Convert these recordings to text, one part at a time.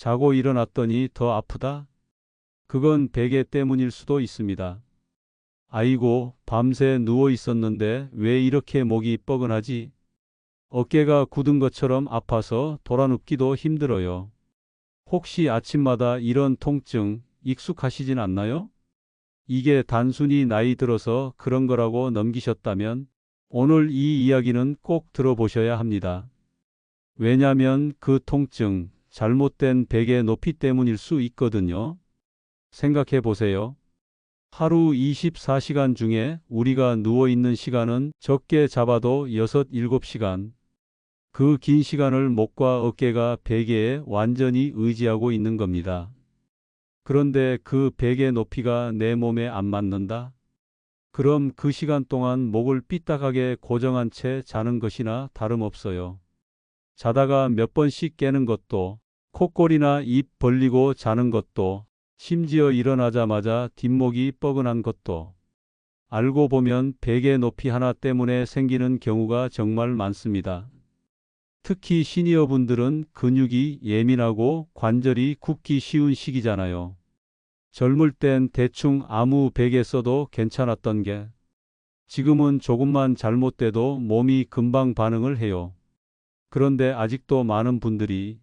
자고 일어났더니 더 아프다? 그건 베개 때문일 수도 있습니다. 아이고, 밤새 누워 있었는데 왜 이렇게 목이 뻐근하지? 어깨가 굳은 것처럼 아파서 돌아눕기도 힘들어요. 혹시 아침마다 이런 통증 익숙하시진 않나요? 이게 단순히 나이 들어서 그런 거라고 넘기셨다면 오늘 이 이야기는 꼭 들어보셔야 합니다. 왜냐면 그 통증, 잘못된 베개 높이 때문일 수 있거든요. 생각해 보세요. 하루 24시간 중에 우리가 누워 있는 시간은 적게 잡아도 6, 7시간. 그 긴 시간을 목과 어깨가 베개에 완전히 의지하고 있는 겁니다. 그런데 그 베개 높이가 내 몸에 안 맞는다? 그럼 그 시간 동안 목을 삐딱하게 고정한 채 자는 것이나 다름없어요. 자다가 몇 번씩 깨는 것도, 콧골이나 입 벌리고 자는 것도, 심지어 일어나자마자 뒷목이 뻐근한 것도, 알고 보면 베개 높이 하나 때문에 생기는 경우가 정말 많습니다. 특히 시니어 분들은 근육이 예민하고 관절이 굳기 쉬운 시기잖아요. 젊을 땐 대충 아무 베개 써도 괜찮았던 게 지금은 조금만 잘못돼도 몸이 금방 반응을 해요. 그런데 아직도 많은 분들이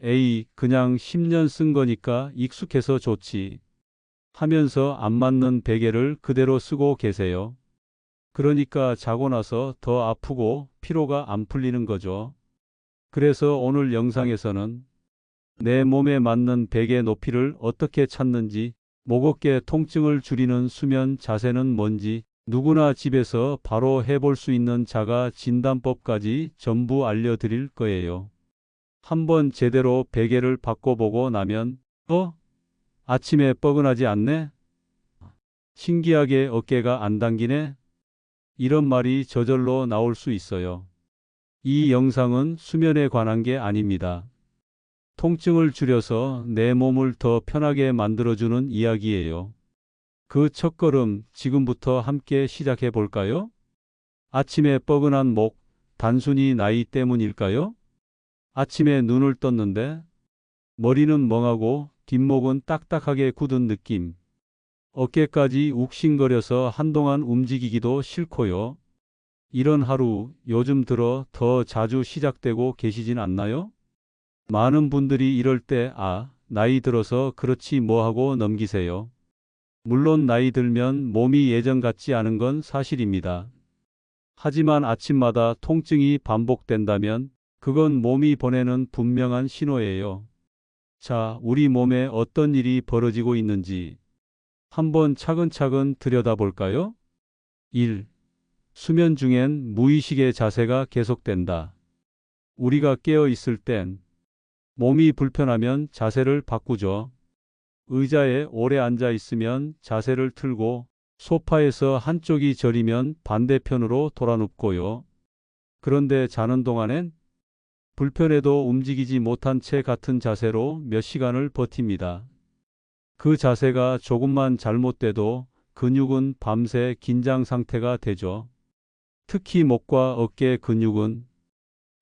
에이, 그냥 10년 쓴 거니까 익숙해서 좋지 하면서 안 맞는 베개를 그대로 쓰고 계세요. 그러니까 자고 나서 더 아프고 피로가 안 풀리는 거죠. 그래서 오늘 영상에서는 내 몸에 맞는 베개 높이를 어떻게 찾는지, 목 어깨 통증을 줄이는 수면 자세는 뭔지, 누구나 집에서 바로 해볼 수 있는 자가 진단법까지 전부 알려드릴 거예요. 한번 제대로 베개를 바꿔보고 나면, 어? 아침에 뻐근하지 않네? 신기하게 어깨가 안 당기네? 이런 말이 저절로 나올 수 있어요. 이 영상은 수면에 관한 게 아닙니다. 통증을 줄여서 내 몸을 더 편하게 만들어주는 이야기예요. 그 첫걸음 지금부터 함께 시작해 볼까요? 아침에 뻐근한 목, 단순히 나이 때문일까요? 아침에 눈을 떴는데 머리는 멍하고 뒷목은 딱딱하게 굳은 느낌. 어깨까지 욱신거려서 한동안 움직이기도 싫고요. 이런 하루 요즘 들어 더 자주 시작되고 계시진 않나요? 많은 분들이 이럴 때, 아, 나이 들어서 그렇지 뭐 하고 넘기세요. 물론 나이 들면 몸이 예전 같지 않은 건 사실입니다. 하지만 아침마다 통증이 반복된다면 그건 몸이 보내는 분명한 신호예요. 자, 우리 몸에 어떤 일이 벌어지고 있는지 한번 차근차근 들여다볼까요? 1. 수면 중엔 무의식의 자세가 계속된다. 우리가 깨어 있을 땐 몸이 불편하면 자세를 바꾸죠. 의자에 오래 앉아 있으면 자세를 틀고 소파에서 한쪽이 저리면 반대편으로 돌아눕고요. 그런데 자는 동안엔 불편해도 움직이지 못한 채 같은 자세로 몇 시간을 버팁니다. 그 자세가 조금만 잘못돼도 근육은 밤새 긴장 상태가 되죠. 특히 목과 어깨 근육은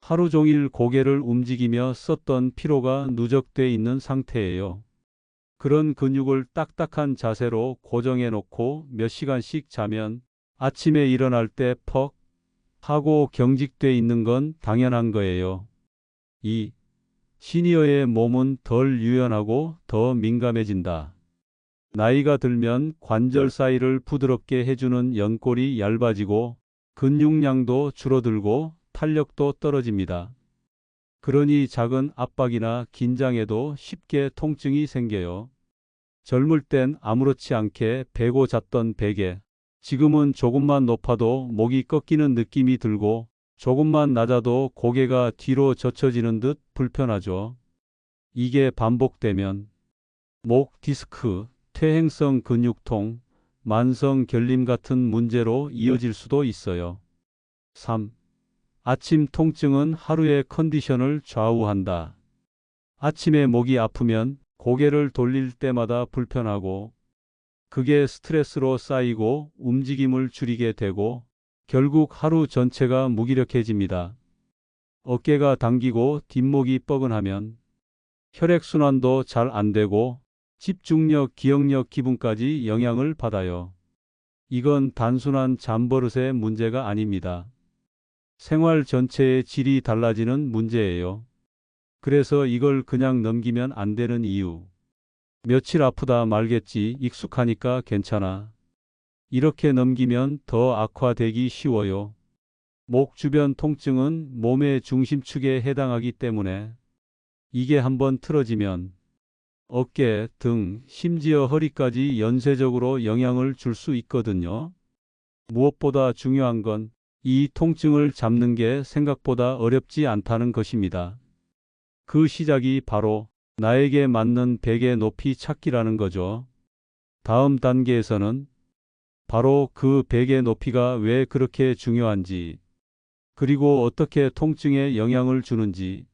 하루 종일 고개를 움직이며 썼던 피로가 누적돼 있는 상태예요. 그런 근육을 딱딱한 자세로 고정해 놓고 몇 시간씩 자면 아침에 일어날 때 퍽 하고 경직돼 있는 건 당연한 거예요. 2. 시니어의 몸은 덜 유연하고 더 민감해진다. 나이가 들면 관절 사이를 부드럽게 해주는 연골이 얇아지고 근육량도 줄어들고 탄력도 떨어집니다. 그러니 작은 압박이나 긴장에도 쉽게 통증이 생겨요. 젊을 땐 아무렇지 않게 베고 잤던 베개, 지금은 조금만 높아도 목이 꺾이는 느낌이 들고 조금만 낮아도 고개가 뒤로 젖혀지는 듯 불편하죠. 이게 반복되면 목 디스크, 퇴행성 근육통, 만성 결림 같은 문제로 이어질 수도 있어요. 3. 아침 통증은 하루의 컨디션을 좌우한다. 아침에 목이 아프면 고개를 돌릴 때마다 불편하고 그게 스트레스로 쌓이고 움직임을 줄이게 되고 결국 하루 전체가 무기력해집니다. 어깨가 당기고 뒷목이 뻐근하면 혈액순환도 잘 안 되고 집중력, 기억력, 기분까지 영향을 받아요. 이건 단순한 잠버릇의 문제가 아닙니다. 생활 전체의 질이 달라지는 문제예요. 그래서 이걸 그냥 넘기면 안 되는 이유. 며칠 아프다 말겠지 익숙하니까 괜찮아. 이렇게 넘기면 더 악화되기 쉬워요. 목 주변 통증은 몸의 중심축에 해당하기 때문에 이게 한번 틀어지면 어깨, 등, 심지어 허리까지 연쇄적으로 영향을 줄 수 있거든요. 무엇보다 중요한 건 이 통증을 잡는 게 생각보다 어렵지 않다는 것입니다. 그 시작이 바로 나에게 맞는 베개 높이 찾기라는 거죠. 다음 단계에서는 바로 그 베개 높이가 왜 그렇게 중요한지, 그리고 어떻게 통증에 영향을 주는지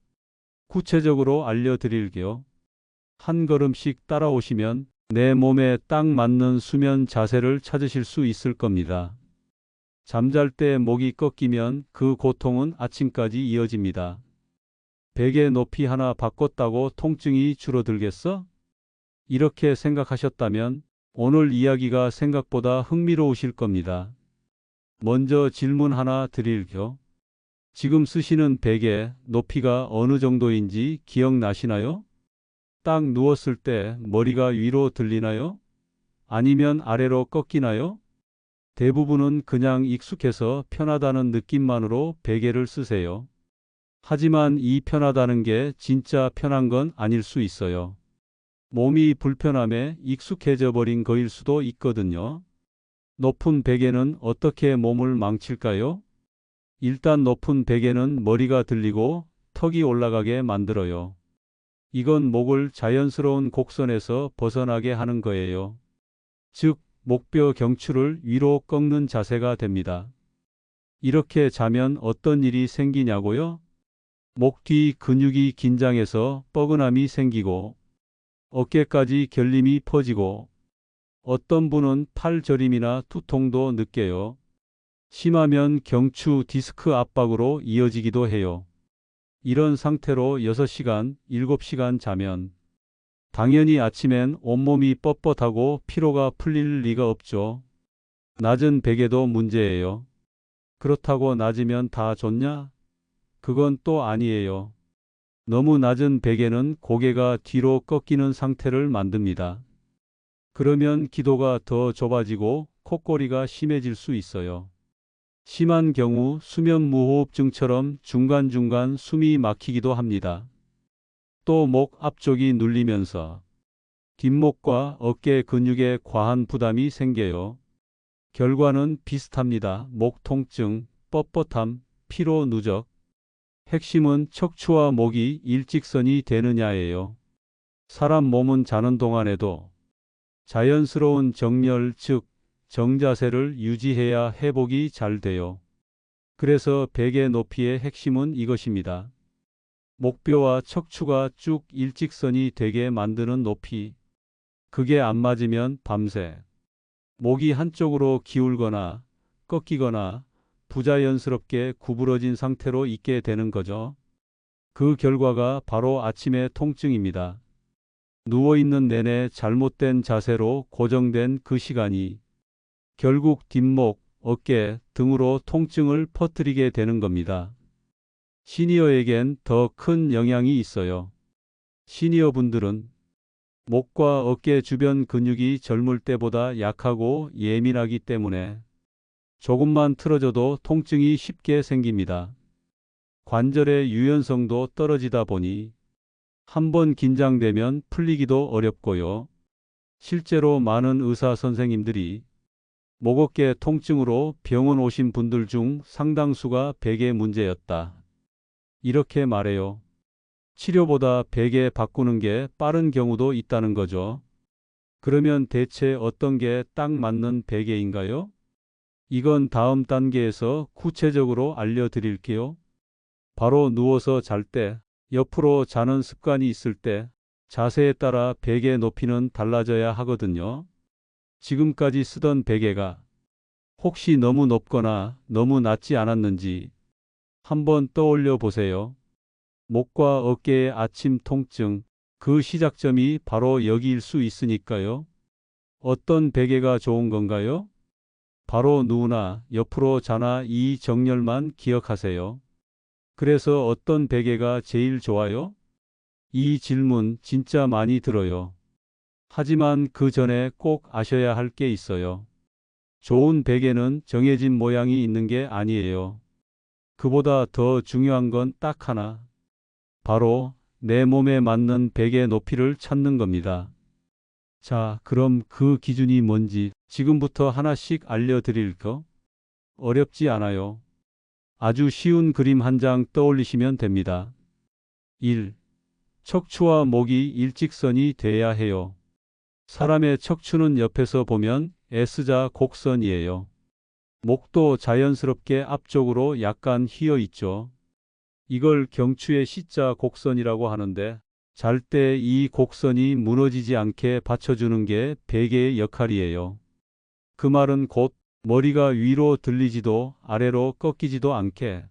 구체적으로 알려드릴게요. 한 걸음씩 따라오시면 내 몸에 딱 맞는 수면 자세를 찾으실 수 있을 겁니다. 잠잘 때 목이 꺾이면 그 고통은 아침까지 이어집니다. 베개 높이 하나 바꿨다고 통증이 줄어들겠어? 이렇게 생각하셨다면 오늘 이야기가 생각보다 흥미로우실 겁니다. 먼저 질문 하나 드릴게요. 지금 쓰시는 베개 높이가 어느 정도인지 기억나시나요? 딱 누웠을 때 머리가 위로 들리나요? 아니면 아래로 꺾이나요? 대부분은 그냥 익숙해서 편하다는 느낌만으로 베개를 쓰세요. 하지만 이 편하다는 게 진짜 편한 건 아닐 수 있어요. 몸이 불편함에 익숙해져 버린 거일 수도 있거든요. 높은 베개는 어떻게 몸을 망칠까요? 일단 높은 베개는 머리가 들리고 턱이 올라가게 만들어요. 이건 목을 자연스러운 곡선에서 벗어나게 하는 거예요. 즉, 목뼈 경추를 위로 꺾는 자세가 됩니다. 이렇게 자면 어떤 일이 생기냐고요? 목 뒤 근육이 긴장해서 뻐근함이 생기고 어깨까지 결림이 퍼지고 어떤 분은 팔 저림이나 두통도 느껴요. 심하면 경추 디스크 압박으로 이어지기도 해요. 이런 상태로 6시간, 7시간 자면 당연히 아침엔 온몸이 뻣뻣하고 피로가 풀릴 리가 없죠. 낮은 베개도 문제예요. 그렇다고 낮으면 다 좋냐? 그건 또 아니에요. 너무 낮은 베개는 고개가 뒤로 꺾이는 상태를 만듭니다. 그러면 기도가 더 좁아지고 콧꼬리가 심해질 수 있어요. 심한 경우 수면 무호흡증처럼 중간중간 숨이 막히기도 합니다. 또 목 앞쪽이 눌리면서 뒷목과 어깨 근육에 과한 부담이 생겨요. 결과는 비슷합니다. 목 통증, 뻣뻣함, 피로 누적. 핵심은 척추와 목이 일직선이 되느냐예요. 사람 몸은 자는 동안에도 자연스러운 정렬, 즉 정자세를 유지해야 회복이 잘 돼요. 그래서 베개 높이의 핵심은 이것입니다. 목뼈와 척추가 쭉 일직선이 되게 만드는 높이. 그게 안 맞으면 밤새 목이 한쪽으로 기울거나 꺾이거나 부자연스럽게 구부러진 상태로 있게 되는 거죠. 그 결과가 바로 아침의 통증입니다. 누워있는 내내 잘못된 자세로 고정된 그 시간이 결국 뒷목, 어깨 등으로 통증을 퍼뜨리게 되는 겁니다. 시니어에겐 더 큰 영향이 있어요. 시니어 분들은 목과 어깨 주변 근육이 젊을 때보다 약하고 예민하기 때문에 조금만 틀어져도 통증이 쉽게 생깁니다. 관절의 유연성도 떨어지다 보니 한번 긴장되면 풀리기도 어렵고요. 실제로 많은 의사 선생님들이 목어깨 통증으로 병원 오신 분들 중 상당수가 베개 문제였다. 이렇게 말해요. 치료보다 베개 바꾸는 게 빠른 경우도 있다는 거죠. 그러면 대체 어떤 게 딱 맞는 베개인가요? 이건 다음 단계에서 구체적으로 알려드릴게요. 바로 누워서 잘 때, 옆으로 자는 습관이 있을 때 자세에 따라 베개 높이는 달라져야 하거든요. 지금까지 쓰던 베개가 혹시 너무 높거나 너무 낮지 않았는지 한번 떠올려 보세요. 목과 어깨의 아침 통증, 그 시작점이 바로 여기일 수 있으니까요. 어떤 베개가 좋은 건가요? 바로 누우나 옆으로 자나 이 정렬만 기억하세요. 그래서 어떤 베개가 제일 좋아요? 이 질문 진짜 많이 들어요. 하지만 그 전에 꼭 아셔야 할 게 있어요. 좋은 베개는 정해진 모양이 있는 게 아니에요. 그보다 더 중요한 건 딱 하나. 바로 내 몸에 맞는 베개 높이를 찾는 겁니다. 자, 그럼 그 기준이 뭔지 지금부터 하나씩 알려드릴까? 어렵지 않아요. 아주 쉬운 그림 한 장 떠올리시면 됩니다. 1. 척추와 목이 일직선이 돼야 해요. 사람의 척추는 옆에서 보면 S자 곡선이에요. 목도 자연스럽게 앞쪽으로 약간 휘어 있죠. 이걸 경추의 C자 곡선이라고 하는데 잘 때 이 곡선이 무너지지 않게 받쳐주는 게 베개의 역할이에요. 그 말은 곧 머리가 위로 들리지도 아래로 꺾이지도 않게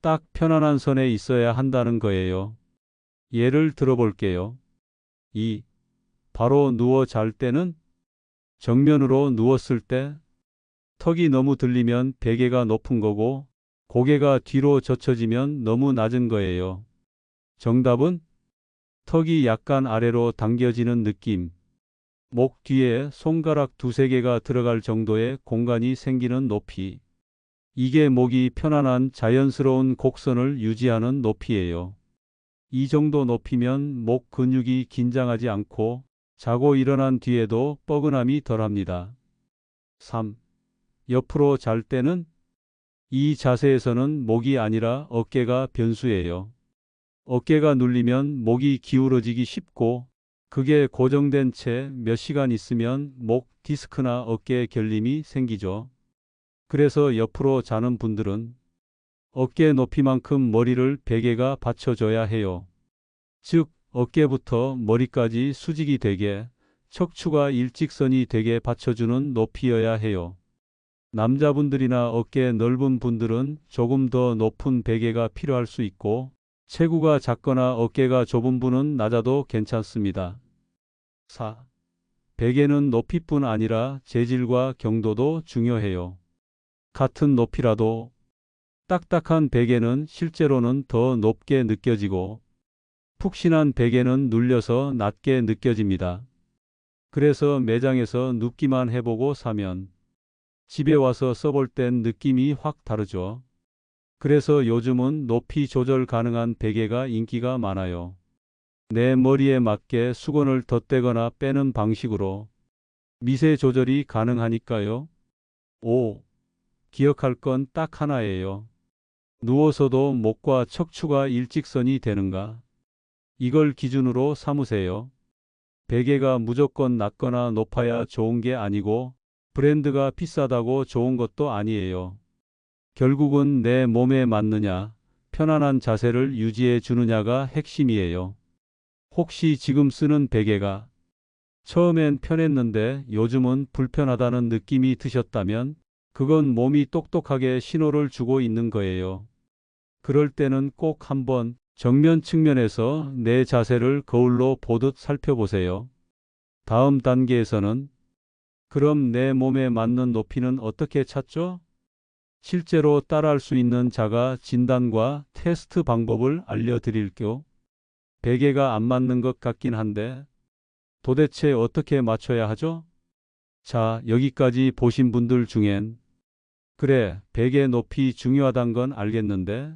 딱 편안한 선에 있어야 한다는 거예요. 예를 들어볼게요. 2. 바로 누워 잘 때는 정면으로 누웠을 때 턱이 너무 들리면 베개가 높은 거고 고개가 뒤로 젖혀지면 너무 낮은 거예요. 정답은 턱이 약간 아래로 당겨지는 느낌. 목 뒤에 손가락 두세 개가 들어갈 정도의 공간이 생기는 높이. 이게 목이 편안한 자연스러운 곡선을 유지하는 높이예요. 이 정도 높이면 목 근육이 긴장하지 않고 자고 일어난 뒤에도 뻐근함이 덜합니다. 3. 옆으로 잘 때는 이 자세에서는 목이 아니라 어깨가 변수예요. 어깨가 눌리면 목이 기울어지기 쉽고 그게 고정된 채 몇 시간 있으면 목 디스크나 어깨 결림이 생기죠. 그래서 옆으로 자는 분들은 어깨 높이만큼 머리를 베개가 받쳐줘야 해요. 즉 어깨부터 머리까지 수직이 되게 척추가 일직선이 되게 받쳐주는 높이여야 해요. 남자분들이나 어깨 넓은 분들은 조금 더 높은 베개가 필요할 수 있고 체구가 작거나 어깨가 좁은 분은 낮아도 괜찮습니다. 4. 베개는 높이뿐 아니라 재질과 경도도 중요해요. 같은 높이라도 딱딱한 베개는 실제로는 더 높게 느껴지고 푹신한 베개는 눌려서 낮게 느껴집니다. 그래서 매장에서 눕기만 해보고 사면 집에 와서 써볼 땐 느낌이 확 다르죠. 그래서 요즘은 높이 조절 가능한 베개가 인기가 많아요. 내 머리에 맞게 수건을 덧대거나 빼는 방식으로 미세 조절이 가능하니까요. 5. 기억할 건 딱 하나예요. 누워서도 목과 척추가 일직선이 되는가? 이걸 기준으로 삼으세요. 베개가 무조건 낮거나 높아야 좋은 게 아니고 브랜드가 비싸다고 좋은 것도 아니에요. 결국은 내 몸에 맞느냐, 편안한 자세를 유지해 주느냐가 핵심이에요. 혹시 지금 쓰는 베개가 처음엔 편했는데 요즘은 불편하다는 느낌이 드셨다면 그건 몸이 똑똑하게 신호를 주고 있는 거예요. 그럴 때는 꼭 한번 정면 측면에서 내 자세를 거울로 보듯 살펴보세요. 다음 단계에서는 그럼 내 몸에 맞는 높이는 어떻게 찾죠? 실제로 따라할 수 있는 자가 진단과 테스트 방법을 알려드릴게요. 베개가 안 맞는 것 같긴 한데 도대체 어떻게 맞춰야 하죠? 자, 여기까지 보신 분들 중엔 그래, 베개 높이 중요하단 건 알겠는데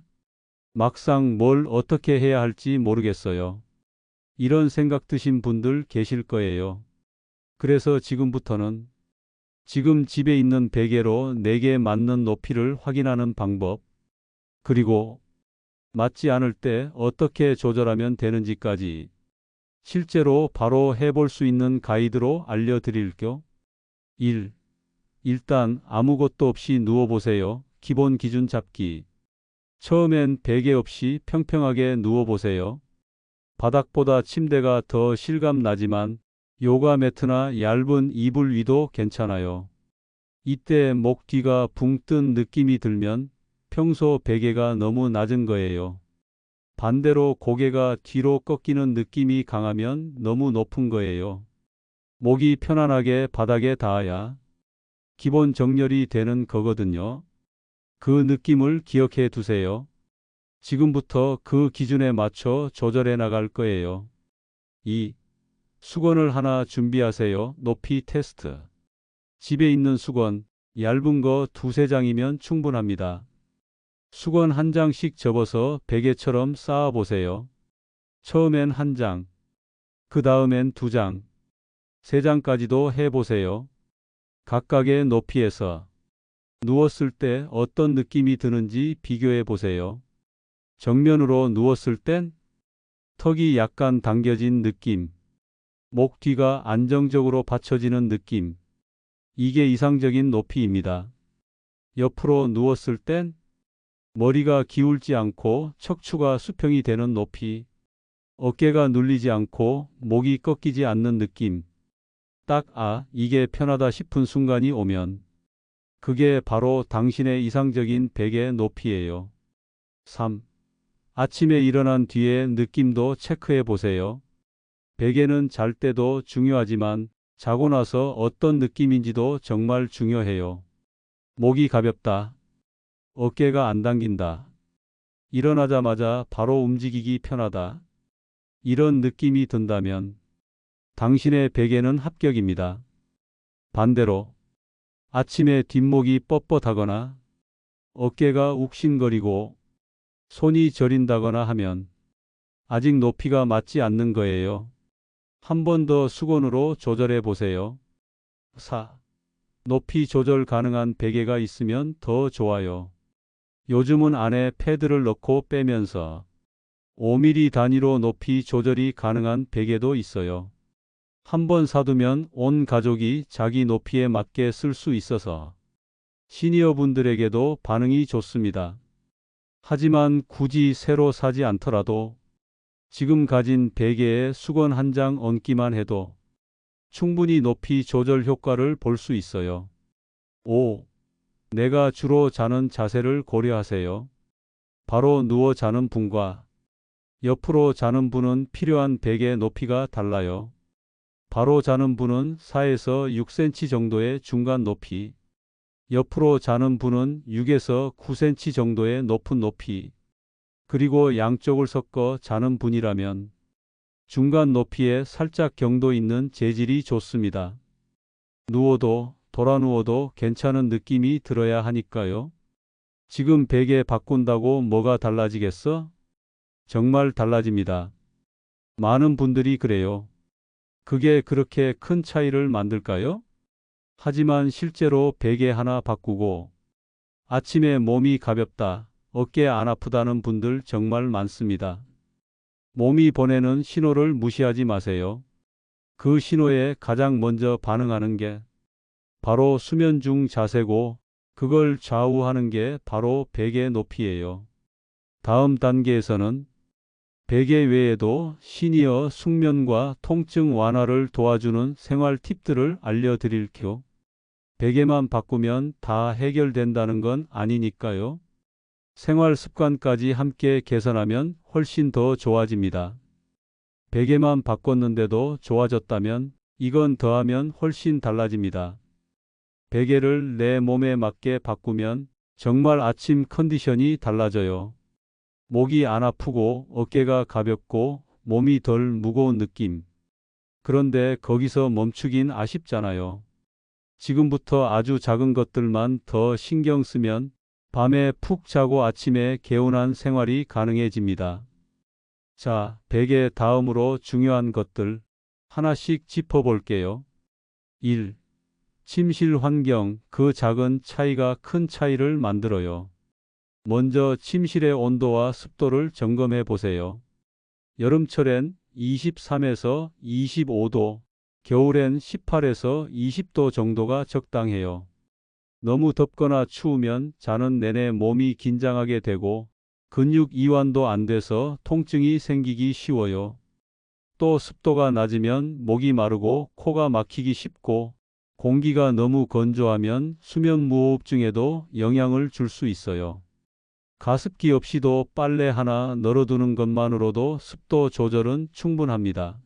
막상 뭘 어떻게 해야 할지 모르겠어요. 이런 생각 드신 분들 계실 거예요. 그래서 지금부터는 지금 집에 있는 베개로 내게 맞는 높이를 확인하는 방법, 그리고 맞지 않을 때 어떻게 조절하면 되는지까지 실제로 바로 해볼 수 있는 가이드로 알려드릴게요. 1. 일단 아무것도 없이 누워보세요. 기본 기준 잡기. 처음엔 베개 없이 평평하게 누워보세요. 바닥보다 침대가 더 실감 나지만 요가 매트나 얇은 이불 위도 괜찮아요. 이때 목 뒤가 붕 뜬 느낌이 들면 평소 베개가 너무 낮은 거예요. 반대로 고개가 뒤로 꺾이는 느낌이 강하면 너무 높은 거예요. 목이 편안하게 바닥에 닿아야 기본 정렬이 되는 거거든요. 그 느낌을 기억해 두세요. 지금부터 그 기준에 맞춰 조절해 나갈 거예요. 2. 수건을 하나 준비하세요. 높이 테스트. 집에 있는 수건, 얇은 거 두세 장이면 충분합니다. 수건 한 장씩 접어서 베개처럼 쌓아 보세요. 처음엔 한 장, 그 다음엔 두 장, 세 장까지도 해 보세요. 각각의 높이에서 누웠을 때 어떤 느낌이 드는지 비교해 보세요. 정면으로 누웠을 땐 턱이 약간 당겨진 느낌, 목 뒤가 안정적으로 받쳐지는 느낌. 이게 이상적인 높이입니다. 옆으로 누웠을 땐 머리가 기울지 않고 척추가 수평이 되는 높이, 어깨가 눌리지 않고 목이 꺾이지 않는 느낌. 딱 아, 이게 편하다 싶은 순간이 오면 그게 바로 당신의 이상적인 베개 높이예요. 3. 아침에 일어난 뒤의 느낌도 체크해 보세요. 베개는 잘 때도 중요하지만 자고 나서 어떤 느낌인지도 정말 중요해요. 목이 가볍다. 어깨가 안 당긴다. 일어나자마자 바로 움직이기 편하다. 이런 느낌이 든다면 당신의 베개는 합격입니다. 반대로 아침에 뒷목이 뻣뻣하거나 어깨가 욱신거리고 손이 저린다거나 하면 아직 높이가 맞지 않는 거예요. 한 번 더 수건으로 조절해 보세요. 4. 높이 조절 가능한 베개가 있으면 더 좋아요. 요즘은 안에 패드를 넣고 빼면서 5mm 단위로 높이 조절이 가능한 베개도 있어요. 한 번 사두면 온 가족이 자기 높이에 맞게 쓸 수 있어서 시니어 분들에게도 반응이 좋습니다. 하지만 굳이 새로 사지 않더라도 지금 가진 베개에 수건 한 장 얹기만 해도 충분히 높이 조절 효과를 볼 수 있어요. 5. 내가 주로 자는 자세를 고려하세요. 바로 누워 자는 분과 옆으로 자는 분은 필요한 베개 높이가 달라요. 바로 자는 분은 4에서 6cm 정도의 중간 높이, 옆으로 자는 분은 6에서 9cm 정도의 높은 높이, 그리고 양쪽을 섞어 자는 분이라면 중간 높이에 살짝 경도 있는 재질이 좋습니다. 누워도 돌아 누워도 괜찮은 느낌이 들어야 하니까요. 지금 베개 바꾼다고 뭐가 달라지겠어? 정말 달라집니다. 많은 분들이 그래요. 그게 그렇게 큰 차이를 만들까요? 하지만 실제로 베개 하나 바꾸고 아침에 몸이 가볍다, 어깨 안 아프다는 분들 정말 많습니다. 몸이 보내는 신호를 무시하지 마세요. 그 신호에 가장 먼저 반응하는 게 바로 수면 중 자세고 그걸 좌우하는 게 바로 베개 높이예요. 다음 단계에서는 베개 외에도 시니어 숙면과 통증 완화를 도와주는 생활 팁들을 알려드릴게요. 베개만 바꾸면 다 해결된다는 건 아니니까요. 생활 습관까지 함께 개선하면 훨씬 더 좋아집니다. 베개만 바꿨는데도 좋아졌다면 이건 더하면 훨씬 달라집니다. 베개를 내 몸에 맞게 바꾸면 정말 아침 컨디션이 달라져요. 목이 안 아프고 어깨가 가볍고 몸이 덜 무거운 느낌. 그런데 거기서 멈추긴 아쉽잖아요. 지금부터 아주 작은 것들만 더 신경 쓰면 밤에 푹 자고 아침에 개운한 생활이 가능해집니다. 자, 베개 다음으로 중요한 것들 하나씩 짚어볼게요. 1. 침실 환경, 그 작은 차이가 큰 차이를 만들어요. 먼저 침실의 온도와 습도를 점검해 보세요. 여름철엔 23에서 25도, 겨울엔 18에서 20도 정도가 적당해요. 너무 덥거나 추우면 자는 내내 몸이 긴장하게 되고 근육 이완도 안 돼서 통증이 생기기 쉬워요. 또 습도가 낮으면 목이 마르고 코가 막히기 쉽고 공기가 너무 건조하면 수면 무호흡증에도 영향을 줄 수 있어요. 가습기 없이도 빨래 하나 널어두는 것만으로도 습도 조절은 충분합니다.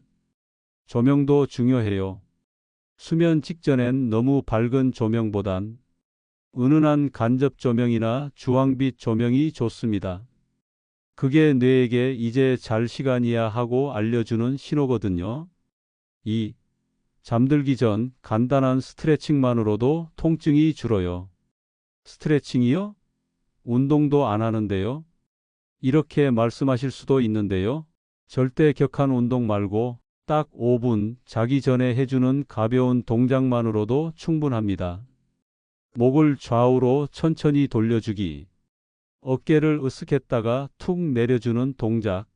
조명도 중요해요. 수면 직전엔 너무 밝은 조명보단 은은한 간접 조명이나 주황빛 조명이 좋습니다. 그게 뇌에게 이제 잘 시간이야 하고 알려주는 신호거든요. 2. 잠들기 전 간단한 스트레칭만으로도 통증이 줄어요. 스트레칭이요? 운동도 안 하는데요? 이렇게 말씀하실 수도 있는데요. 절대 격한 운동 말고 딱 5분 자기 전에 해주는 가벼운 동작만으로도 충분합니다. 목을 좌우로 천천히 돌려주기. 어깨를 으쓱했다가 툭 내려주는 동작.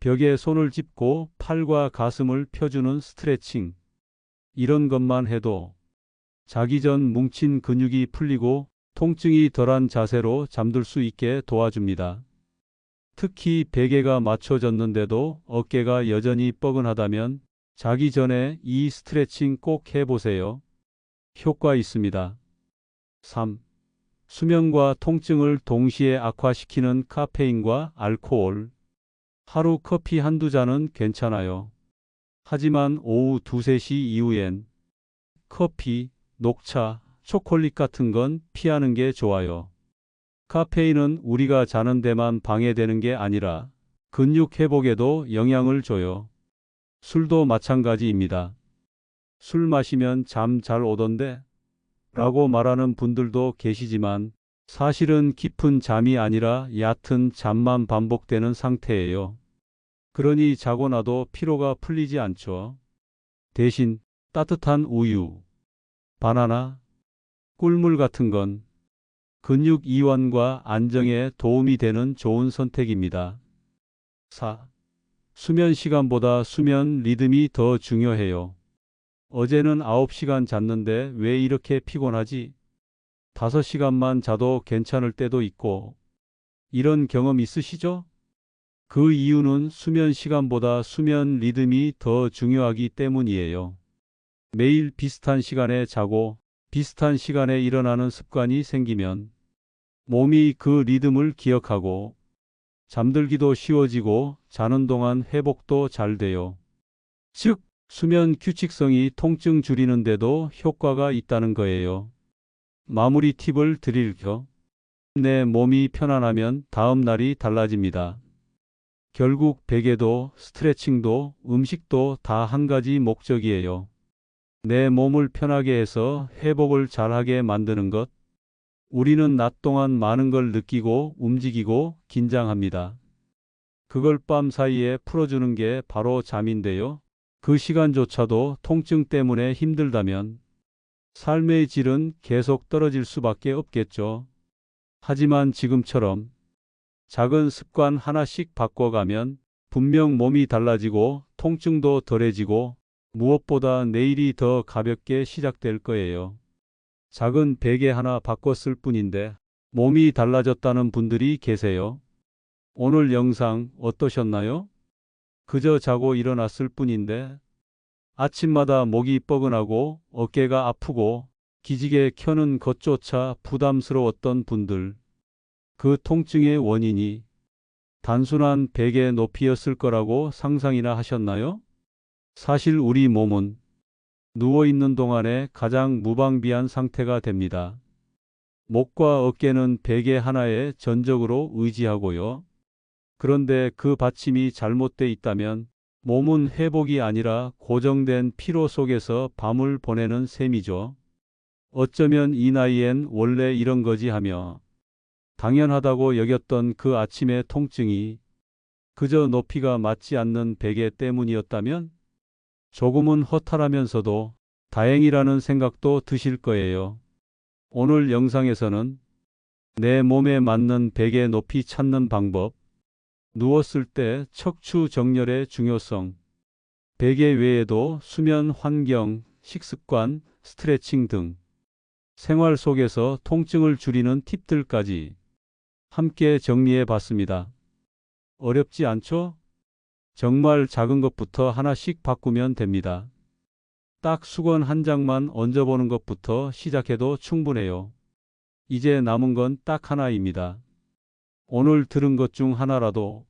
벽에 손을 짚고 팔과 가슴을 펴주는 스트레칭. 이런 것만 해도 자기 전 뭉친 근육이 풀리고 통증이 덜한 자세로 잠들 수 있게 도와줍니다. 특히 베개가 맞춰졌는데도 어깨가 여전히 뻐근하다면 자기 전에 이 스트레칭 꼭 해보세요. 효과 있습니다. 3. 수면과 통증을 동시에 악화시키는 카페인과 알코올. 하루 커피 한두 잔은 괜찮아요. 하지만 오후 2, 3시 이후엔 커피, 녹차, 초콜릿 같은 건 피하는 게 좋아요. 카페인은 우리가 자는 데만 방해되는 게 아니라 근육 회복에도 영향을 줘요. 술도 마찬가지입니다. 술 마시면 잠 잘 오던데? 라고 말하는 분들도 계시지만 사실은 깊은 잠이 아니라 얕은 잠만 반복되는 상태예요. 그러니 자고 나도 피로가 풀리지 않죠. 대신 따뜻한 우유, 바나나, 꿀물 같은 건 근육 이완과 안정에 도움이 되는 좋은 선택입니다. 4. 수면 시간보다 수면 리듬이 더 중요해요. 어제는 9시간 잤는데 왜 이렇게 피곤하지? 5시간만 자도 괜찮을 때도 있고, 이런 경험 있으시죠? 그 이유는 수면 시간보다 수면 리듬이 더 중요하기 때문이에요. 매일 비슷한 시간에 자고 비슷한 시간에 일어나는 습관이 생기면 몸이 그 리듬을 기억하고 잠들기도 쉬워지고 자는 동안 회복도 잘 돼요. 즉, 수면 규칙성이 통증 줄이는데도 효과가 있다는 거예요. 마무리 팁을 드릴게요. 내 몸이 편안하면 다음 날이 달라집니다. 결국 베개도 스트레칭도 음식도 다 한 가지 목적이에요. 내 몸을 편하게 해서 회복을 잘하게 만드는 것. 우리는 낮 동안 많은 걸 느끼고 움직이고 긴장합니다. 그걸 밤 사이에 풀어주는 게 바로 잠인데요. 그 시간조차도 통증 때문에 힘들다면 삶의 질은 계속 떨어질 수밖에 없겠죠. 하지만 지금처럼 작은 습관 하나씩 바꿔가면 분명 몸이 달라지고 통증도 덜해지고 무엇보다 내일이 더 가볍게 시작될 거예요. 작은 베개 하나 바꿨을 뿐인데 몸이 달라졌다는 분들이 계세요. 오늘 영상 어떠셨나요? 그저 자고 일어났을 뿐인데 아침마다 목이 뻐근하고 어깨가 아프고 기지개 켜는 것조차 부담스러웠던 분들. 그 통증의 원인이 단순한 베개 높이였을 거라고 상상이나 하셨나요? 사실 우리 몸은 누워 있는 동안에 가장 무방비한 상태가 됩니다. 목과 어깨는 베개 하나에 전적으로 의지하고요. 그런데 그 받침이 잘못돼 있다면 몸은 회복이 아니라 고정된 피로 속에서 밤을 보내는 셈이죠. 어쩌면 이 나이엔 원래 이런 거지 하며 당연하다고 여겼던 그 아침의 통증이 그저 높이가 맞지 않는 베개 때문이었다면 조금은 허탈하면서도 다행이라는 생각도 드실 거예요. 오늘 영상에서는 내 몸에 맞는 베개 높이 찾는 방법, 누웠을 때 척추 정렬의 중요성, 베개 외에도 수면 환경, 식습관, 스트레칭 등 생활 속에서 통증을 줄이는 팁들까지 함께 정리해 봤습니다. 어렵지 않죠? 정말 작은 것부터 하나씩 바꾸면 됩니다. 딱 수건 한 장만 얹어보는 것부터 시작해도 충분해요. 이제 남은 건 딱 하나입니다. 오늘 들은 것 중 하나라도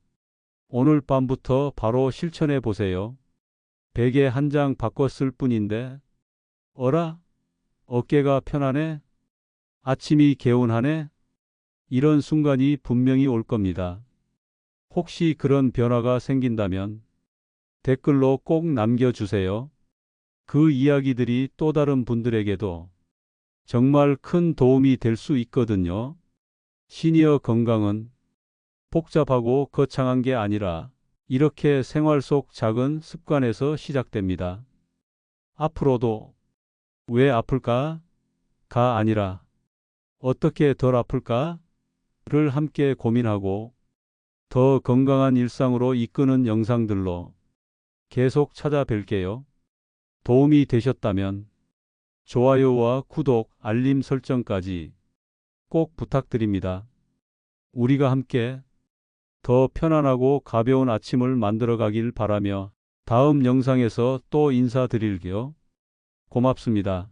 오늘 밤부터 바로 실천해 보세요. 베개 한 장 바꿨을 뿐인데, 어라? 어깨가 편하네? 아침이 개운하네? 이런 순간이 분명히 올 겁니다. 혹시 그런 변화가 생긴다면 댓글로 꼭 남겨주세요. 그 이야기들이 또 다른 분들에게도 정말 큰 도움이 될 수 있거든요. 시니어 건강은 복잡하고 거창한 게 아니라 이렇게 생활 속 작은 습관에서 시작됩니다. 앞으로도 왜 아플까? 가 아니라 어떻게 덜 아플까? 를 함께 고민하고 더 건강한 일상으로 이끄는 영상들로 계속 찾아뵐게요. 도움이 되셨다면 좋아요와 구독, 알림 설정까지 꼭 부탁드립니다. 우리가 함께 더 편안하고 가벼운 아침을 만들어 가길 바라며 다음 영상에서 또 인사드릴게요. 고맙습니다.